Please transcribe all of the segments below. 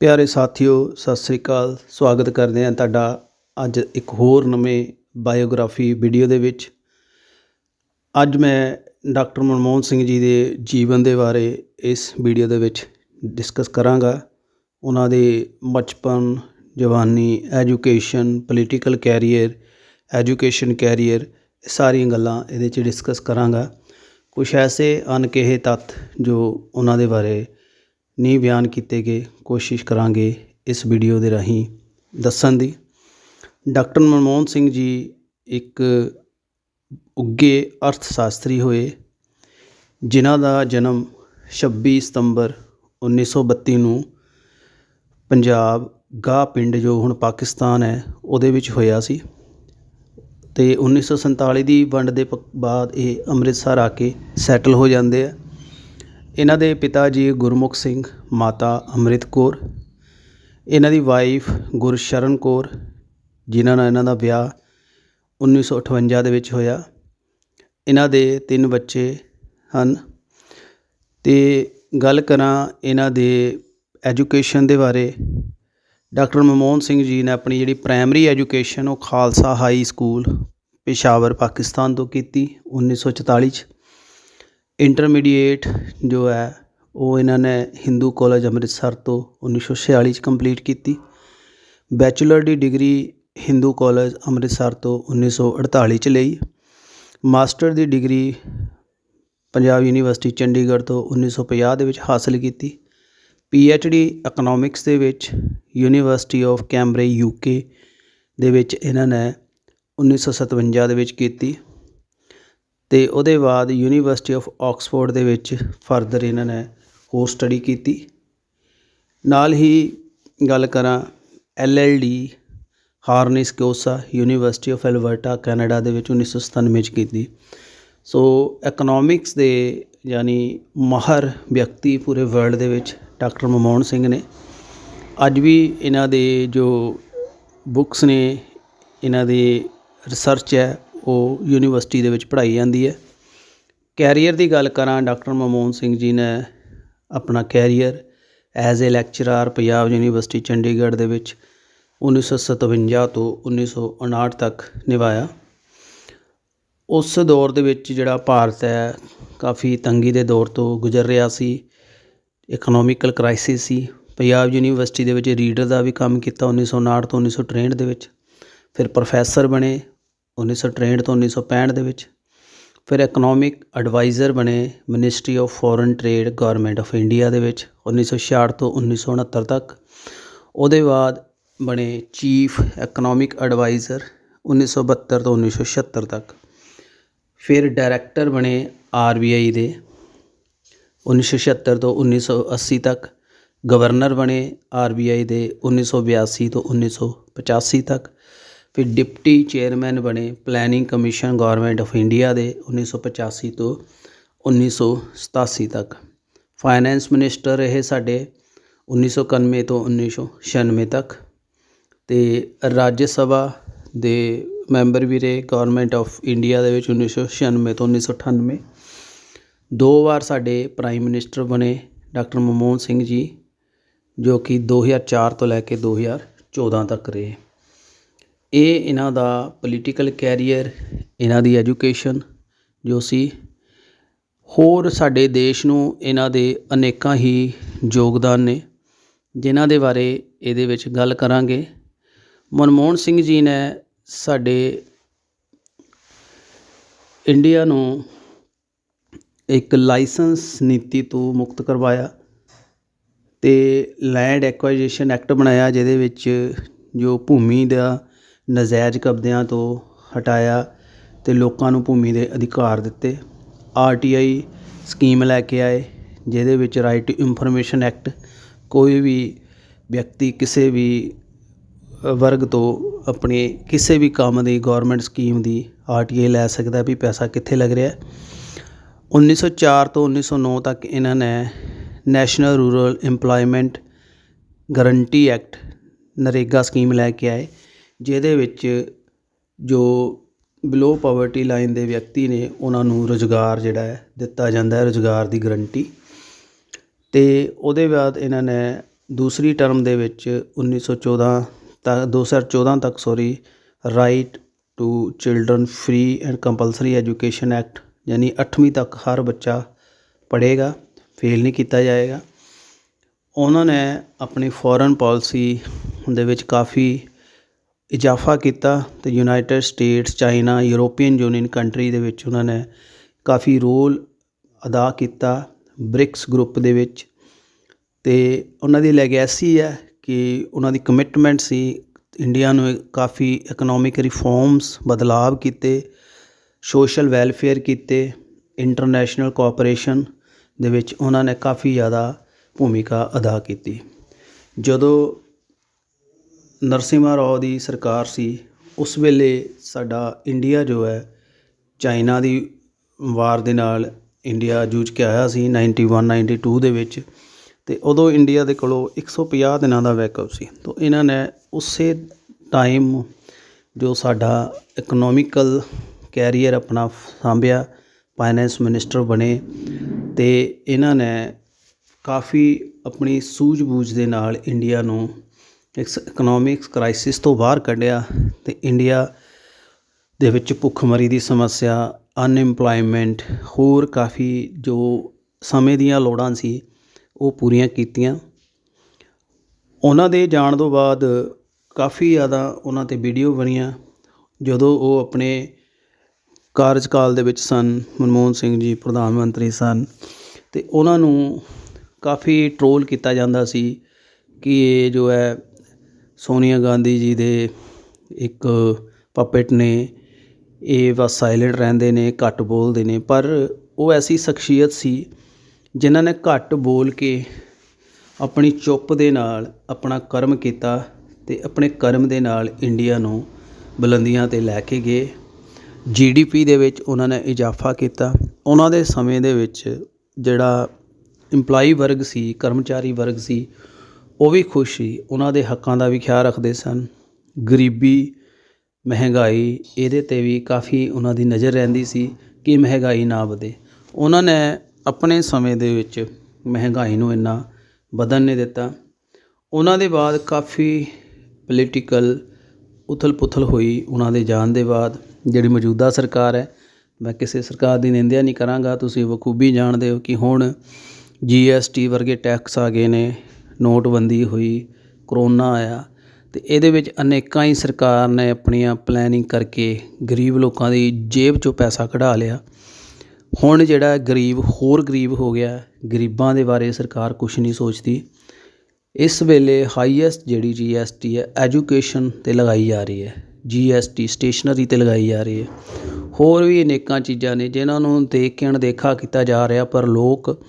ਪਿਆਰੇ ਸਾਥੀਓ, ਸਤਿ ਸ੍ਰੀ ਅਕਾਲ। ਸਵਾਗਤ ਕਰਦੇ ਹਾਂ ਤੁਹਾਡਾ ਅੱਜ ਇੱਕ ਹੋਰ ਨਵੇਂ ਬਾਇਓਗ੍ਰਾਫੀ ਵੀਡੀਓ ਦੇ ਵਿੱਚ। ਅੱਜ ਮੈਂ ਡਾਕਟਰ ਮਨਮੋਹਨ ਸਿੰਘ ਜੀ ਦੇ ਜੀਵਨ ਦੇ ਬਾਰੇ ਇਸ ਵੀਡੀਓ ਦੇ ਵਿੱਚ ਡਿਸਕਸ ਕਰਾਂਗਾ। ਉਹਨਾਂ ਦੇ ਬਚਪਨ, ਜਵਾਨੀ, education, political career, education career ਸਾਰੀਆਂ ਗੱਲਾਂ ਇਹਦੇ 'ਚ ਡਿਸਕਸ ਕਰਾਂਗਾ। ਕੁਝ ਐਸੇ ਅਣਕਿਹੇ ਤੱਥ ਜੋ ਉਹਨਾਂ ਦੇ ਬਾਰੇ ਨਹੀਂ ਬਿਆਨ ਕੀਤੇ ਗਏ, ਕੋਸ਼ਿਸ਼ ਕਰਾਂਗੇ ਇਸ ਵੀਡੀਓ ਦੇ ਰਾਹੀਂ ਦੱਸਣ ਦੀ। ਡਾਕਟਰ ਮਨਮੋਹਨ ਸਿੰਘ ਜੀ ਇੱਕ ਉੱਗੇ ਅਰਥ ਸ਼ਾਸਤਰੀ ਹੋਏ, ਜਿਨ੍ਹਾਂ ਦਾ ਜਨਮ 26 ਸਤੰਬਰ 1932 ਨੂੰ ਪੰਜਾਬ ਗਾਹ ਪਿੰਡ ਜੋ ਹੁਣ ਪਾਕਿਸਤਾਨ ਹੈ, ਉਹਦੇ ਵਿੱਚ ਹੋਇਆ ਸੀ। ਤੇ 1947 ਦੀ ਵੰਡ ਦੇ ਪ- ਬਾਅਦ ਇਹ ਅੰਮ੍ਰਿਤਸਰ ਆ ਕੇ ਸੈਟਲ ਹੋ ਜਾਂਦੇ ਆ। ਇਹਨਾਂ ਦੇ ਪਿਤਾ ਜੀ ਗੁਰਮੁਖ ਸਿੰਘ, ਮਾਤਾ ਅੰਮ੍ਰਿਤ ਕੌਰ, ਇਹਨਾਂ ਦੀ ਵਾਈਫ ਗੁਰਸ਼ਰਨ ਕੌਰ, ਜਿਨ੍ਹਾਂ ਨਾਲ ਇਹਨਾਂ ਦਾ ਵਿਆਹ 1958 ਦੇ ਵਿੱਚ ਹੋਇਆ। ਇਹਨਾਂ ਦੇ ਤਿੰਨ ਬੱਚੇ ਹਨ। ਤੇ ਗੱਲ ਕਰਾਂ ਇਹਨਾਂ ਦੇ ਐਜੂਕੇਸ਼ਨ ਦੇ ਬਾਰੇ। ਡਾਕਟਰ ਮਨਮੋਹਨ ਸਿੰਘ ਜੀ ਨੇ ਆਪਣੀ ਜਿਹੜੀ ਪ੍ਰਾਇਮਰੀ ਐਜੂਕੇਸ਼ਨ ਉਹ ਖਾਲਸਾ ਹਾਈ ਸਕੂਲ ਪੇਸ਼ਾਵਰ ਪਾਕਿਸਤਾਨ ਤੋਂ ਕੀਤੀ 1944 ਚ। ਇੰਟਰਮੀਡੀਏਟ ਜੋ ਹੈ, ਉਹ ਇਹਨਾਂ ਨੇ ਹਿੰਦੂ ਕਾਲਜ ਅੰਮ੍ਰਿਤਸਰ ਤੋਂ 1946 ਚ ਕੰਪਲੀਟ ਕੀਤੀ। ਬੈਚਲਰ ਦੀ ਡਿਗਰੀ ਹਿੰਦੂ ਕਾਲਜ ਅੰਮ੍ਰਿਤਸਰ ਤੋਂ 1948 ਚ ਲਈ। ਮਾਸਟਰ ਦੀ ਡਿਗਰੀ ਪੰਜਾਬ ਯੂਨੀਵਰਸਿਟੀ ਚੰਡੀਗੜ੍ਹ ਤੋਂ 1950 ਦੇ ਵਿੱਚ ਹਾਸਲ ਕੀਤੀ। ਡੀ ਇਕਨੋਮਿਕਸ ਦੇ ਵਿੱਚ ਯੂਨੀਵਰਸਿਟੀ ਆਫ ਕੈਂਬਰੇ ਯੂਕੇ ਦੇ ਵਿੱਚ ਇਹਨਾਂ ਨੇ 1957 ਦੇ ਵਿੱਚ ਕੀਤੀ। ਅਤੇ ਉਹਦੇ ਬਾਅਦ ਯੂਨੀਵਰਸਿਟੀ ਆਫ ਆਕਸਫੋਰਡ ਦੇ ਵਿੱਚ ਫਰਦਰ ਇਹਨਾਂ ਨੇ ਹੋਰ ਸਟੱਡੀ ਕੀਤੀ। ਨਾਲ ਹੀ ਗੱਲ ਕਰਾਂ ਡੀ ਹਾਰਨਿਸ ਕੋਸਾ ਯੂਨੀਵਰਸਿਟੀ ਆਫ ਐਲਵਰਟਾ ਕੈਨੇਡਾ ਦੇ ਵਿੱਚ 1997 ਚ ਕੀਤੀ। ਸੋ ਇਕਨੋਮਿਕਸ ਦੇ ਯਾਨੀ ਮਾਹਰ ਵਿਅਕਤੀ ਪੂਰੇ ਵਰਲਡ ਦੇ ਵਿੱਚ ਡਾਕਟਰ ਮਨਮੋਹਨ ਸਿੰਘ ਨੇ। ਅੱਜ ਵੀ ਇਹਨਾਂ ਦੇ ਜੋ ਬੁੱਕਸ ਨੇ, ਇਹਨਾਂ ਦੀ ਰਿਸਰਚ ਹੈ ਉਹ ਯੂਨੀਵਰਸਿਟੀ ਦੇ ਵਿੱਚ ਪੜ੍ਹਾਈ ਜਾਂਦੀ ਹੈ। ਕੈਰੀਅਰ ਦੀ ਗੱਲ ਕਰਾਂ, ਡਾਕਟਰ ਮਨਮੋਹਨ ਸਿੰਘ ਜੀ ਨੇ ਆਪਣਾ career as a lecturer Punjab university Chandigarh ਦੇ ਵਿੱਚ 1957 ਤੋਂ 1959 ਤੱਕ ਨਿਭਾਇਆ। ਉਸ ਦੌਰ ਦੇ ਵਿੱਚ ਜਿਹੜਾ ਭਾਰਤ ਹੈ, ਕਾਫੀ ਤੰਗੀ ਦੇ ਦੌਰ ਤੋਂ ਗੁਜ਼ਰ ਰਿਹਾ ਸੀ। ਇਕਨੋਮਿਕਲ ਕ੍ਰਾਈਸਿਸ ਸੀ। ਪੰਜਾਬ ਯੂਨੀਵਰਸਿਟੀ ਦੇ ਵਿੱਚ ਰੀਡਰ ਦਾ ਵੀ ਕੰਮ ਕੀਤਾ 1959 ਤੋਂ 1963 ਦੇ ਵਿੱਚ। ਫਿਰ ਪ੍ਰੋਫੈਸਰ ਬਣੇ। 1963 ਤੋਂ 1965 ਦੇ ਵਿੱਚ ਫਿਰ ਇਕਨੋਮਿਕ ਐਡਵਾਈਜ਼ਰ ਬਣੇ ministry of foreign trade government of India ਦੇ ਵਿੱਚ 1966 ਤੋਂ 1969 ਤੱਕ ਉਹਦੇ ਬਾਅਦ ਬਣੇ ਚੀਫ ਇਕਨੋਮਿਕ ਐਡਵਾਈਜ਼ਰ 1972 ਤੋਂ 1976 ਤੱਕ ਫਿਰ ਡਾਇਰੈਕਟਰ ਬਣੇ ਆਰਬੀਆਈ ਦੇ 1976 ਤੋਂ 1980 ਤੱਕ ਗਵਰਨਰ ਬਣੇ ਆਰਬੀਆਈ ਦੇ 1982 ਤੋਂ 1985 ਤੱਕ ਫਿਰ ਡਿਪਟੀ ਚੇਅਰਮੈਨ ਬਣੇ planning commission government of India ਦੇ 1985 ਤੋਂ 1987 ਤੱਕ। ਫਾਈਨੈਂਸ ਮਿਨਿਸਟਰ ਰਹੇ ਸਾਡੇ 1991 ਤੋਂ 1996 ਤੱਕ। ਤੇ ਰਾਜ ਸਭਾ ਦੇ ਮੈਂਬਰ ਵੀ ਰਹੇ ਗਵਰਨਮੈਂਟ ਆਫ ਇੰਡੀਆ ਦੇ ਵਿੱਚ 1996 ਤੋਂ 1998 ਦੋ ਵਾਰ ਸਾਡੇ ਪ੍ਰਾਈਮ ਮਿਨਿਸਟਰ ਬਣੇ ਡਾਕਟਰ ਮਨਮੋਹਨ ਸਿੰਘ ਜੀ, ਜੋ ਕਿ 2004 ਤੋਂ ਲੈ ਕੇ 2014 ਤੱਕ ਰਹੇ। ਇਹ ਇਹਨਾਂ ਦਾ ਪੋਲੀਟੀਕਲ ਕੈਰੀਅਰ ਇਹਨਾਂ ਦੀ ਐਜੂਕੇਸ਼ਨ ਜੋ ਸੀ, ਹੋਰ ਸਾਡੇ ਦੇਸ਼ ਨੂੰ ਇਹਨਾਂ ਦੇ ਅਨੇਕਾਂ ਹੀ ਯੋਗਦਾਨ ਨੇ, ਜਿਨ੍ਹਾਂ ਦੇ ਬਾਰੇ ਇਹਦੇ ਵਿੱਚ ਗੱਲ ਕਰਾਂਗੇ। ਮਨਮੋਹਨ ਸਿੰਘ ਜੀ ਨੇ ਸਾਡੇ ਇੰਡੀਆ ਨੂੰ ਇੱਕ ਲਾਇਸੈਂਸ ਨੀਤੀ ਤੋਂ ਮੁਕਤ ਕਰਵਾਇਆ ਤੇ ਲੈਂਡ ਐਕਵਾਜੀਸ਼ਨ ਐਕਟ ਬਣਾਇਆ, ਜਿਹਦੇ ਵਿੱਚ ਜੋ ਭੂਮੀ ਦਾ ਨਜਾਇਜ਼ ਕਬਜ਼ਿਆਂ ਤੋਂ ਹਟਾਇਆ ਅਤੇ ਲੋਕਾਂ ਨੂੰ ਭੂਮੀ ਦੇ ਅਧਿਕਾਰ ਦਿੱਤੇ। ਆਰ ਟੀ ਆਈ ਸਕੀਮ ਲੈ ਕੇ ਆਏ, ਜਿਹਦੇ ਵਿੱਚ ਰਾਈਟ ਟੂ ਇਨਫੋਰਮੇਸ਼ਨ ਐਕਟ ਕੋਈ ਵੀ ਵਿਅਕਤੀ ਕਿਸੇ ਵੀ ਵਰਗ ਤੋਂ ਆਪਣੇ ਕਿਸੇ ਵੀ ਕੰਮ ਦੀ ਗਵਰਨਮੈਂਟ ਸਕੀਮ ਦੀ ਆਰ ਟੀ ਆਈ ਲੈ ਸਕਦਾ ਵੀ ਪੈਸਾ ਕਿੱਥੇ ਲੱਗ ਰਿਹਾ। 1904 ਤੋਂ 1909 ਤੱਕ ਇਹਨਾਂ ਨੇ national rural employment guarantee act NREGA scheme ਲੈ ਕੇ ਆਏ। ਜਿਹਦੇ ਵਿੱਚ ਜੋ ਬਿਲੋ ਪਾਵਰਟੀ ਲਾਈਨ ਦੇ ਵਿਅਕਤੀ ਨੇ, ਉਹਨਾਂ ਨੂੰ ਰੁਜ਼ਗਾਰ ਜਿਹੜਾ ਹੈ, ਦਿੱਤਾ ਜਾਂਦਾ ਰੁਜ਼ਗਾਰ ਦੀ ਗਰੰਟੀ ਅਤੇ ਉਹਦੇ ਬਾਅਦ ਇਹਨਾਂ ਨੇ ਦੂਸਰੀ ਟਰਮ ਦੇ ਵਿੱਚ ਉੱਨੀ ਸੌ ਚੌਦਾਂ ਤ, ਦੋ ਹਜ਼ਾਰ ਚੌਦਾਂ ਤੱਕ sorry right to children free and compulsory education act ਯਾਨੀ 8ਵੀਂ ਤੱਕ ਹਰ ਬੱਚਾ ਪੜ੍ਹੇਗਾ ਫੇਲ ਨਹੀਂ ਕੀਤਾ ਜਾਏਗਾ। ਉਹਨਾਂ ਨੇ ਆਪਣੀ ਫੋਰਨ ਪਾਲਿਸੀ ਦੇ ਵਿੱਚ ਕਾਫੀ ਇਜ਼ਾਫਾ ਕੀਤਾ ਅਤੇ United States China European Union country ਦੇ ਵਿੱਚ ਉਹਨਾਂ ਨੇ ਕਾਫੀ ਰੋਲ ਅਦਾ ਕੀਤਾ ਬ੍ਰਿਕਸ ਗਰੁੱਪ ਦੇ ਵਿੱਚ ਅਤੇ ਉਹਨਾਂ ਦੀ ਲੈਗੈਸੀ ਹੈ ਕਿ ਉਹਨਾਂ ਦੀ ਕਮਿਟਮੈਂਟ ਸੀ ਇੰਡੀਆ ਨੂੰ ਕਾਫੀ ਇਕਨੋਮਿਕ ਰਿਫਾਰਮਸ ਬਦਲਾਵ ਕੀਤੇ ਸੋਸ਼ਲ ਵੈਲਫੇਅਰ ਕੀਤੇ ਇੰਟਰਨੈਸ਼ਨਲ ਕੋਆਪਰੇਸ਼ਨ ਦੇ ਵਿੱਚ ਉਹਨਾਂ ਨੇ ਕਾਫੀ ਜ਼ਿਆਦਾ ਭੂਮਿਕਾ ਅਦਾ ਕੀਤੀ। ਜਦੋਂ ਨਰਸਿਮਹਾ ਰਾਓ ਦੀ ਸਰਕਾਰ ਸੀ, ਉਸ ਵੇਲੇ ਸਾਡਾ ਇੰਡੀਆ ਜੋ ਹੈ, ਚਾਈਨਾ ਦੀ ਵਾਰ ਦੇ ਨਾਲ ਇੰਡੀਆ ਜੂਝ ਕੇ ਆਇਆ ਸੀ 91 92 ਦੇ ਵਿੱਚ। ਤੇ ਉਦੋਂ ਇੰਡੀਆ ਦੇ ਕੋਲੋਂ 150 ਦਿਨਾਂ ਦਾ ਬੈਕਅਪ ਸੀ। ਤਾਂ ਇਹਨਾਂ ਨੇ ਉਸੇ ਟਾਈਮ ਜੋ ਸਾਡਾ ਇਕਨੋਮਿਕਲ ਕੈਰੀਅਰ ਆਪਣਾ ਸਾਂਭਿਆ ਫਾਈਨੈਂਸ ਮਿਨਿਸਟਰ ਬਣੇ, ਤੇ ਇਹਨਾਂ ਨੇ ਕਾਫੀ ਆਪਣੀ ਸੂਝ-ਬੂਝ ਦੇ ਨਾਲ ਇੰਡੀਆ ਨੂੰ ਇਸ ਇਕਨੋਮਿਕਸ ਕ੍ਰਾਈਸਿਸ ਤੋਂ ਬਾਹਰ ਕੱਢਿਆ ਅਤੇ ਇੰਡੀਆ ਦੇ ਵਿੱਚ ਭੁੱਖਮਰੀ ਦੀ ਸਮੱਸਿਆ ਅਨਇੰਪਲੋਇਮੈਂਟ ਹੋਰ ਕਾਫੀ ਜੋ ਸਮੇਂ ਦੀਆਂ ਲੋੜਾਂ ਸੀ, ਉਹ ਪੂਰੀਆਂ ਕੀਤੀਆਂ। ਉਹਨਾਂ ਦੇ ਜਾਣ ਤੋਂ ਬਾਅਦ ਕਾਫੀ ਜ਼ਿਆਦਾ ਉਹਨਾਂ ਤੇ ਵੀਡੀਓ ਬਣੀਆਂ, ਜਦੋਂ ਉਹ ਆਪਣੇ ਕਾਰਜਕਾਲ ਦੇ ਵਿੱਚ ਸਨ, ਮਨਮੋਹਨ ਸਿੰਘ ਜੀ ਪ੍ਰਧਾਨ ਮੰਤਰੀ ਸਨ, ਤੇ ਉਹਨਾਂ ਨੂੰ ਕਾਫੀ ਟਰੋਲ ਕੀਤਾ ਜਾਂਦਾ ਸੀ ਕਿ ਇਹ ਜੋ ਹੈ ਸੋਨੀਆ ਗਾਂਧੀ ਜੀ ਦੇ ਇੱਕ ਪਪੇਟ ਨੇ, ਇਹ ਬਸ ਸਾਇਲੈਂਟ ਰਹਿੰਦੇ ਨੇ, ਘੱਟ ਬੋਲਦੇ ਨੇ, ਪਰ ਉਹ ਐਸੀ ਸ਼ਖਸੀਅਤ ਸੀ ਜਿਨ੍ਹਾਂ ਨੇ ਘੱਟ ਬੋਲ ਕੇ ਆਪਣੀ ਚੁੱਪ ਦੇ ਨਾਲ ਆਪਣਾ ਕਰਮ ਕੀਤਾ ਤੇ ਆਪਣੇ ਕਰਮ ਦੇ ਨਾਲ ਇੰਡੀਆ ਨੂੰ ਬੁਲੰਦੀਆਂ ਤੇ ਲੈ ਕੇ ਗਏ। ਜੀਡੀਪੀ ਦੇ ਵਿੱਚ ਉਹਨਾਂ ਨੇ ਇਜ਼ਾਫਾ ਕੀਤਾ। ਉਹਨਾਂ ਦੇ ਸਮੇਂ ਦੇ ਵਿੱਚ ਜਿਹੜਾ EMPLOYEE ਵਰਗ ਸੀ, ਕਰਮਚਾਰੀ ਵਰਗ ਸੀ ਉਹ ਵੀ ਖੁਸ਼ ਸੀ। ਉਹਨਾਂ ਦੇ ਹੱਕਾਂ ਦਾ ਵੀ ਖਿਆਲ ਰੱਖਦੇ ਸਨ। ਗਰੀਬੀ, ਮਹਿੰਗਾਈ, ਇਹਦੇ ਤੇ ਵੀ ਕਾਫੀ ਉਹਨਾਂ ਦੀ ਨਜ਼ਰ ਰਹਿੰਦੀ ਸੀ ਕਿ ਮਹਿੰਗਾਈ ਨਾ ਵਧੇ। ਉਹਨਾਂ ਨੇ ਆਪਣੇ ਸਮੇਂ ਦੇ ਵਿੱਚ ਮਹਿੰਗਾਈ ਨੂੰ ਇੰਨਾ ਵਧਣ ਨਹੀਂ ਦਿੱਤਾ। ਉਹਨਾਂ ਦੇ ਬਾਅਦ ਕਾਫੀ ਪੋਲੀਟੀਕਲ ਉਥਲ-ਪੁਥਲ ਹੋਈ ਉਹਨਾਂ ਦੇ ਜਾਣ ਦੇ ਬਾਅਦ। ਜਿਹੜੀ ਮੌਜੂਦਾ ਸਰਕਾਰ ਹੈ, ਮੈਂ ਕਿਸੇ ਸਰਕਾਰ ਦੀ ਨਿੰਦਿਆ ਨਹੀਂ ਕਰਾਂਗਾ। ਤੁਸੀਂ ਬਖੂਬੀ ਜਾਣਦੇ ਹੋ ਕਿ ਹੁਣ ਜੀਐਸਟੀ ਵਰਗੇ ਟੈਕਸ ਆ ਗਏ ਨੇ। ਨੋਟਬੰਦੀ ਹੋਈ, ਕਰੋਨਾ ਆਇਆ ਅਤੇ ਇਹਦੇ ਵਿੱਚ ਅਨੇਕਾਂ ਹੀ ਸਰਕਾਰ ਨੇ ਆਪਣੀਆਂ ਪਲੈਨਿੰਗ ਕਰਕੇ ਗਰੀਬ ਲੋਕਾਂ ਦੀ ਜੇਬ 'ਚੋਂ ਪੈਸਾ ਕਢਾ ਲਿਆ। ਹੁਣ ਜਿਹੜਾ ਗਰੀਬ, ਹੋਰ ਗਰੀਬ ਹੋ ਗਿਆ, ਗਰੀਬਾਂ ਦੇ ਬਾਰੇ ਸਰਕਾਰ ਕੁਝ ਨਹੀਂ ਸੋਚਦੀ। ਇਸ ਵੇਲੇ ਹਾਈਐਸਟ ਜਿਹੜੀ ਜੀਐਸਟੀ ਹੈ ਐਜੂਕੇਸ਼ਨ ਤੇ ਲਗਾਈ ਜਾ ਰਹੀ ਹੈ। ਜੀਐਸਟੀ ਸਟੇਸ਼ਨਰੀ ਤੇ ਲਗਾਈ ਜਾ ਰਹੀ ਹੈ। ਹੋਰ ਵੀ ਅਨੇਕਾਂ ਚੀਜ਼ਾਂ ਨੇ, ਜਿਨ੍ਹਾਂ ਨੂੰ ਦੇਖ ਕੇ ਅਣਦੇਖਾ ਕੀਤਾ ਜਾ ਰਿਹਾ, ਪਰ ਲੋਕ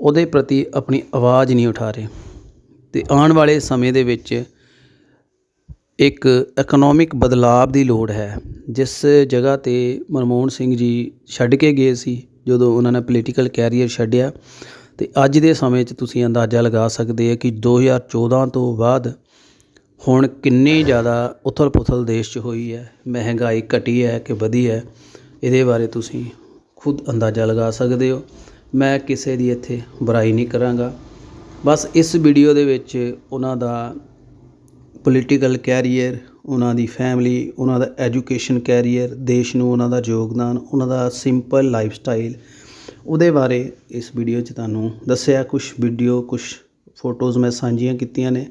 ਉਹਦੇ ਪ੍ਰਤੀ ਆਪਣੀ ਆਵਾਜ਼ ਨਹੀਂ ਉਠਾ ਰਹੇ। ਤੇ ਆਉਣ ਵਾਲੇ ਸਮੇਂ ਦੇ ਵਿੱਚ ਇੱਕ ਇਕਨੋਮਿਕ ਬਦਲਾਵ ਦੀ ਲੋੜ ਹੈ। ਜਿਸ ਜਗ੍ਹਾ ਤੇ ਮਨਮੋਹਨ ਸਿੰਘ ਜੀ ਛੱਡ ਕੇ ਗਏ ਸੀ, ਜਦੋਂ ਉਹਨਾਂ ਨੇ ਪੋਲੀਟੀਕਲ ਕੈਰੀਅਰ ਛੱਡਿਆ, ਤੇ ਅੱਜ ਦੇ ਸਮੇਂ 'ਚ ਤੁਸੀਂ ਅੰਦਾਜ਼ਾ ਲਗਾ ਸਕਦੇ ਆ ਕਿ 2014 ਤੋਂ ਬਾਅਦ ਹੁਣ ਕਿੰਨੀ ਜ਼ਿਆਦਾ ਉਥਲ-ਪੁਥਲ ਦੇਸ਼ 'ਚ ਹੋਈ ਹੈ। ਮਹਿੰਗਾਈ ਘਟੀ ਹੈ ਕਿ ਵਧੀ ਹੈ, ਇਹਦੇ ਬਾਰੇ ਤੁਸੀਂ ਖੁਦ ਅੰਦਾਜ਼ਾ ਲਗਾ ਸਕਦੇ ਹੋ। ਮੈਂ ਕਿਸੇ ਦੀ ਇੱਥੇ ਬੁਰਾਈ ਨਹੀਂ ਕਰਾਂਗਾ। ਬਸ ਇਸ ਵੀਡੀਓ ਦੇ ਵਿੱਚ ਉਹਨਾਂ ਦਾ ਪੋਲੀਟੀਕਲ ਕੈਰੀਅਰ ਉਹਨਾਂ ਦੀ ਫੈਮਿਲੀ ਉਹਨਾਂ ਦਾ ਐਜੂਕੇਸ਼ਨ ਕੈਰੀਅਰ ਦੇਸ਼ ਨੂੰ ਉਹਨਾਂ ਦਾ ਯੋਗਦਾਨ, ਉਹਨਾਂ ਦਾ ਸਿੰਪਲ ਲਾਈਫ ਸਟਾਈਲ ਉਹਦੇ ਬਾਰੇ ਇਸ ਵੀਡੀਓ 'ਚ ਤੁਹਾਨੂੰ ਦੱਸਿਆ। ਕੁਝ ਵੀਡੀਓ ਕੁਝ ਫੋਟੋਜ਼ ਮੈਂ ਸਾਂਝੀਆਂ ਕੀਤੀਆਂ ਨੇ।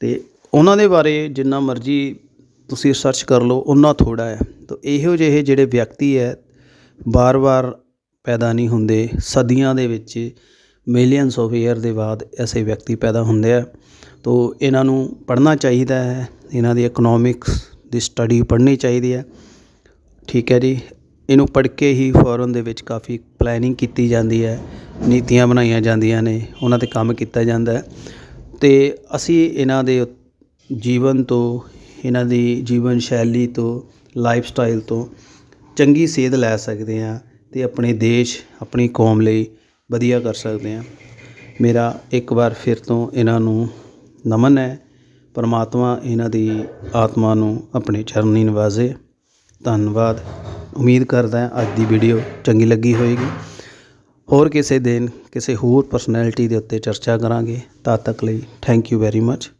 ਤੇ ਉਹਨਾਂ ਦੇ ਬਾਰੇ ਜਿੰਨਾ ਮਰਜ਼ੀ ਤੁਸੀਂ ਸਰਚ ਕਰ ਲਓ ਉਹਨਾਂ ਥੋੜਾ ਹੈ। ਤਾਂ ਇਹੋ ਜਿਹੇ ਜਿਹੜੇ ਵਿਅਕਤੀ ਹੈ ਬਾਰ-ਬਾਰ ਪੈਦਾ ਨਹੀਂ ਹੁੰਦੇ। ਸਦੀਆਂ ਦੇ ਵਿੱਚ ਮਿਲੀਅਨਸ ਆਫ ਈਅਰ ਦੇ ਬਾਅਦ ਐਸੇ ਵਿਅਕਤੀ ਪੈਦਾ ਹੁੰਦੇ ਆ। ਤੋ ਇਹਨਾਂ ਨੂੰ ਪੜ੍ਹਨਾ ਚਾਹੀਦਾ ਹੈ। ਇਹਨਾਂ ਦੀ ਇਕਨੋਮਿਕਸ ਦੀ ਸਟੱਡੀ ਪੜ੍ਹਨੀ ਚਾਹੀਦੀ ਹੈ। ਠੀਕ ਹੈ ਜੀ। ਇਹਨੂੰ ਪੜ੍ਹ ਕੇ ਹੀ ਫੋਰਨ ਦੇ ਵਿੱਚ ਕਾਫੀ ਪਲੈਨਿੰਗ ਕੀਤੀ ਜਾਂਦੀ ਹੈ। ਨੀਤੀਆਂ ਬਣਾਈਆਂ ਜਾਂਦੀਆਂ ਨੇ। ਉਹਨਾਂ ਤੇ ਕੰਮ ਕੀਤਾ ਜਾਂਦਾ ਹੈ। ਤੇ ਅਸੀਂ ਇਹਨਾਂ ਦੇ ਜੀਵਨ ਤੋਂ, ਇਹਨਾਂ ਦੀ ਜੀਵਨ ਸ਼ੈਲੀ ਤੋਂ ਲਾਈਫ ਸਟਾਈਲ ਤੋਂ ਚੰਗੀ ਸੇਧ ਲੈ ਸਕਦੇ ਹਾਂ। ਅਤੇ ਆਪਣੇ ਦੇਸ਼, ਆਪਣੀ ਕੌਮ ਲਈ ਵਧੀਆ ਕਰ ਸਕਦੇ ਹਾਂ। ਮੇਰਾ ਇੱਕ ਵਾਰ ਫਿਰ ਤੋਂ ਇਹਨਾਂ ਨੂੰ ਨਮਨ ਹੈ। ਪਰਮਾਤਮਾ ਇਹਨਾਂ ਦੀ ਆਤਮਾ ਨੂੰ ਆਪਣੇ ਚਰਨੀ ਨਿਵਾਜ਼ੇ। ਧੰਨਵਾਦ। ਉਮੀਦ ਕਰਦਾ ਅੱਜ ਦੀ ਵੀਡੀਓ ਚੰਗੀ ਲੱਗੀ ਹੋਵੇਗੀ ਹੋਰ ਕਿਸੇ ਦਿਨ ਕਿਸੇ ਹੋਰ ਪਰਸਨੈਲਿਟੀ ਦੇ ਉੱਤੇ ਚਰਚਾ ਕਰਾਂਗੇ। ਤਦ ਤੱਕ ਲਈ ਥੈਂਕ ਯੂ ਵੈਰੀ ਮੱਚ